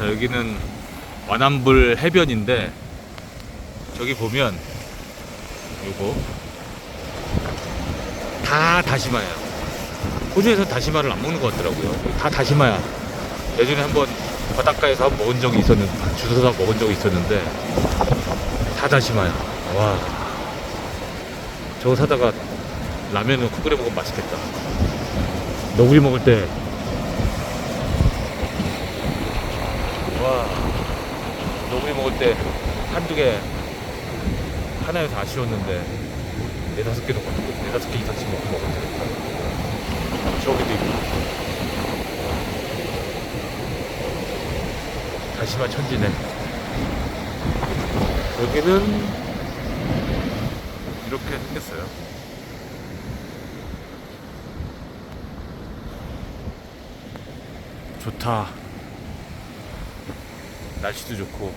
자 여기는 완암불 해변인데 저기 보면 요거 다 다시마야. 호주에서 다시마를 안 먹는 것 같더라고요. 다 다시마야. 예전에 한번 바닷가에서 먹은 적이 있었는데 주워서 먹은 적이 있었는데 다 다시마야. 와. 저거 사다가 라면을 국 끓여 먹으면 맛있겠다. 너구리 먹을 때. 와. 너구리 먹을 때 한두 개 하나여서 아쉬웠는데 네 다섯 개도 먹고 네 다섯 개 이상씩 먹고 되겠다. 저기도 있고. 다시마 천지네. 여기는 이렇게 생겼어요. 좋다. 날씨도 좋고